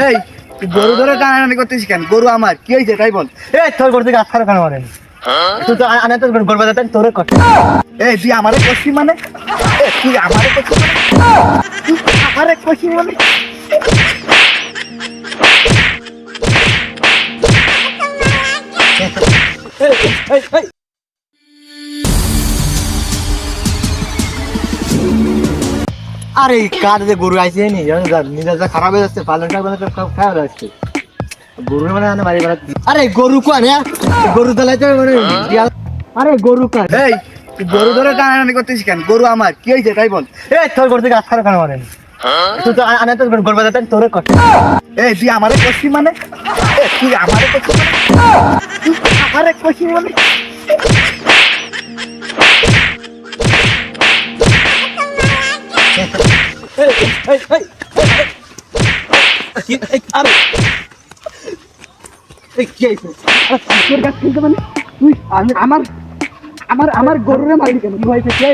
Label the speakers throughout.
Speaker 1: এই তুই গরু ধরে টানাটানি করতেছিস কেন? গরু আমার কি হয়েছে তাই বল।
Speaker 2: এই তোর গরু থেকে খারাপ কেন মারেন? তুই তো আনে তো গরবা যাতেন তোরে কষ্ট
Speaker 1: এই তুই আমারে কষি মানে? এ, তুই আমারে কষি মানে? তুই আমারে কষি মানে?
Speaker 2: আরে কার যে গরু আইছে নি নিজে যা খারাপ হয়ে যাচ্ছে পালনটা মানে সব খারাপ যাচ্ছে। গরু মানে মারি বেড়াচ্ছি। আরে গরু কোন গরু দলাইতে মানে আরে গরু কার
Speaker 1: এই গরু ধরে টানাটানি করতেছিস কেন? গরু আমার কি হয়েছে? তাই বল।
Speaker 2: এই তোর করতে গাছ খারাপ কেন মারেন তুই তো আনে তো গরবা যাতেন তোরে কষ্ট
Speaker 1: এই তুই আমারে কষি মানে? এ, তুই আমারে কষি মানে? তুই আমারে কষি মানে? তোর মানে তুই আমার আমার আমার গরুরে মারলি কেন কি হয়েছে? কে?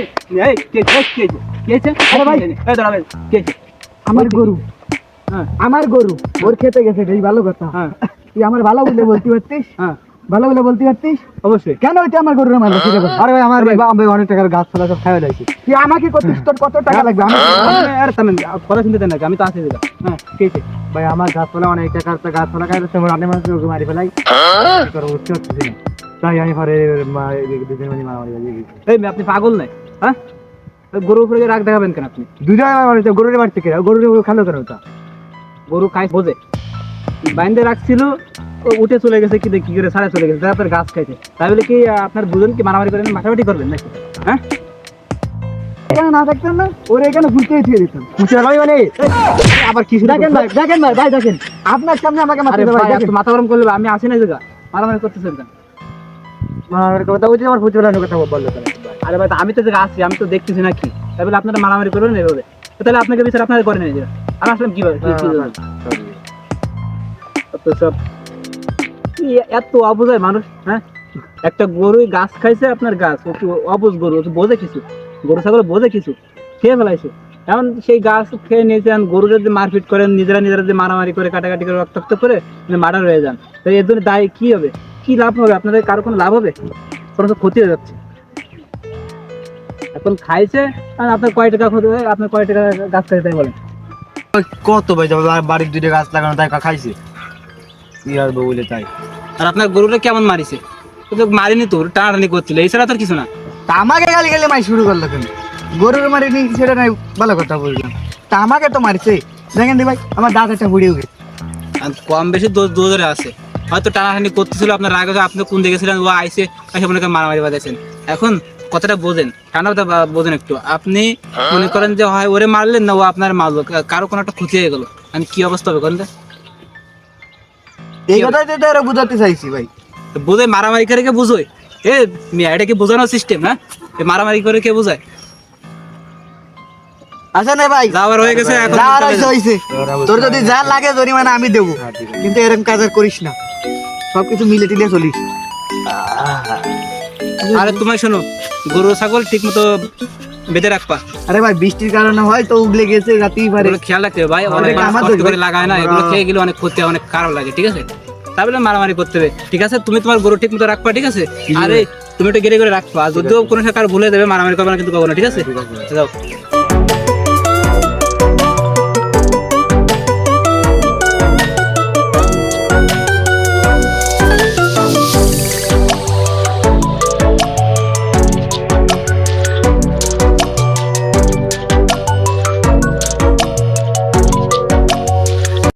Speaker 1: কে কে কে কে আরে ভাই। এই কে আমার গরু। আমার গরু। ওর খেতে গেছে ভালো কথা। তুই আমার ভালো বলে বলতে পারতিস? ভালো বলে বলতে পারতিস?
Speaker 2: অবশ্যই।
Speaker 1: কেন ওইটা আমার গরুরে মারলো সেটা বল
Speaker 2: আরে ভাই আমার আমি অনেক টাকার গাছ ফলা সব খাওয়া
Speaker 1: তুই আমাকে তোর কত টাকা লাগবে? আমার
Speaker 2: আরে থামেন কথা শুনতে দেন আমি তো আছি দিদা হ্যাঁ ঠিক আছে ভাই আমার গাছ ফলা অনেক টাকার তো গাছ ফলা আপনি মানুষ ওকে মারি ফেলাই। বুঝতে পারতেছি না। তাই আমি পরে দুজন মিলে মারামারি বাজিয়ে
Speaker 3: এই আপনি পাগল নাই? হ্যাঁ? গরুর উপরে রাগ দেখাবেন কেন আপনি?
Speaker 2: দুজনে মারছে গরুরে মারছে কিনা গরুরে খালো কেন ওটা?
Speaker 3: গরু খাই বোঝে। বাইন্দে রাখছিল উঠে চলে গেছে কি দেখি করে সারা চলে গেছে তারপর গাছ খাইছে। তাই বলে কি আপনার দুজন কি মারামারি করেন মাথামাটি করবেন নাকি? হ্যাঁ?
Speaker 1: এখানে না থাকতাম না ওরে এখানে ঘুরতে দিয়ে দিতাম।
Speaker 2: খুশি লাগাই মানে?
Speaker 3: আবার কিছু
Speaker 2: দেখেন ভাই দেখেন ভাই ভাই দেখেন।
Speaker 1: আপনার সামনে আমাকে মারতে
Speaker 3: ভাই একটু মাথা গরম করলে আমি আসি না জায়গা মারামারি করতেছেন কেন?
Speaker 2: আমার কথা বলছি আমার ফুচি কথা বলল
Speaker 3: আরে ভাই আমি তো জায়গা আসি আমি তো দেখতেছি না কি। তাই বলে আপনারা মারামারি করবেন এভাবে? তাহলে আপনাকে বিচার আপনারা করেন জায়গা। আর আসলাম কীভাবে? কি- কি সব কি এত মানুষ হ্যাঁ? একটা গরু গাছ খাইছে আপনার গাছ অবুঝ গরু বোঝে কিছু। গরু, ছাগল বোঝে কিছু, খেয়ে ফেলাইছে। সেই গাছ খেয়ে নিয়েছে, এখন গরু যদি মারপিট করেন নিজেরা নিজেরা যদি মারামারি করে, কাটাকাটি করে, রক্তাক্ত করে মার্ডার হয়ে যান। এর জন্য দায় কি হবে? কি লাভ হবে? আপনাদের কারও কোনো লাভ হবে? কোনো তো ক্ষতি হয়ে যাচ্ছে। এখন খাইছে, আর আপনার কয় টাকা ক্ষতি হয়? আপনার কয় টাকা গাছ খাইছে তাই বলেন।
Speaker 2: কত ভাই বাড়ির দুইটা গাছ লাগানো, তাই খাইছে? কি আর বলে তাই।
Speaker 3: আর আপনার গরুটা কেমন মারিছে? মারিনি তো টানাটানি করছিল এছাড়া তো আর কিছু না।
Speaker 1: তা আমাকে গালি গালি মাই শুরু করল কেন? গরুর মারিনি সেটা নাই ভালো কথা বললাম। তা আমাকে তো মারছে। দেখেন ভাই আমার দাঁত একটা বুড়িয়ে গেছে।
Speaker 3: কম বেশি দোষ দোজরে আছে। হয়তো টানাটানি করতেছিল আপনার রাগ আপনি কোন দিকে ছিলেন ও আইসে এসে মনে করেন মারামারি বাজাইছেন। এখন কথাটা বোঝেন ঠান্ডা কথা বোঝেন একটু। আপনি মনে করেন যে হয় ওরে মারলেন না ও আপনার মারলো কারও কোনো একটা ক্ষতি হয়ে গেল। আমি কি অবস্থা হবে করেন?
Speaker 1: এই কথাই তো তোরা বুঝাতে চাইছি ভাই।
Speaker 3: তো মারামারি করে কে বুঝোয়? এ মিয়া এটা কি বোঝানোর সিস্টেম হ্যাঁ? মারামারি করে কে বোঝায়?
Speaker 1: আচ্ছা না ভাই?
Speaker 3: যাওয়ার হয়ে গেছে এখন
Speaker 1: যা আর হইছে হইছে তোর যদি যা লাগে জরিমানা আমি দেবো। কিন্তু এরকম কাজ আর করিস না। সবকিছু মিলে টিলে চলিস।
Speaker 3: আরে তোমায় শোনো গরু ছাগল ঠিক মতো বেঁধে রাখবা।
Speaker 1: আরে ভাই বৃষ্টির কারণে হয় তো উগলে গেছে রাতেই পারে।
Speaker 3: খেয়াল রাখতে হবে ভাই অনেক কষ্ট করে লাগায় না এগুলো খেয়ে গেলে অনেক ক্ষতি অনেক খারাপ লাগে ঠিক আছে? তাহলে মারামারি করতে হবে ঠিক আছে? তুমি তোমার গরু ঠিক মতো রাখবা ঠিক আছে? আরে তুমি একটু গেড়ে করে রাখবা যদিও কোনো কারও ভুলে দেবে মারামারি করবে না কিন্তু কখনো ঠিক আছে। যাও।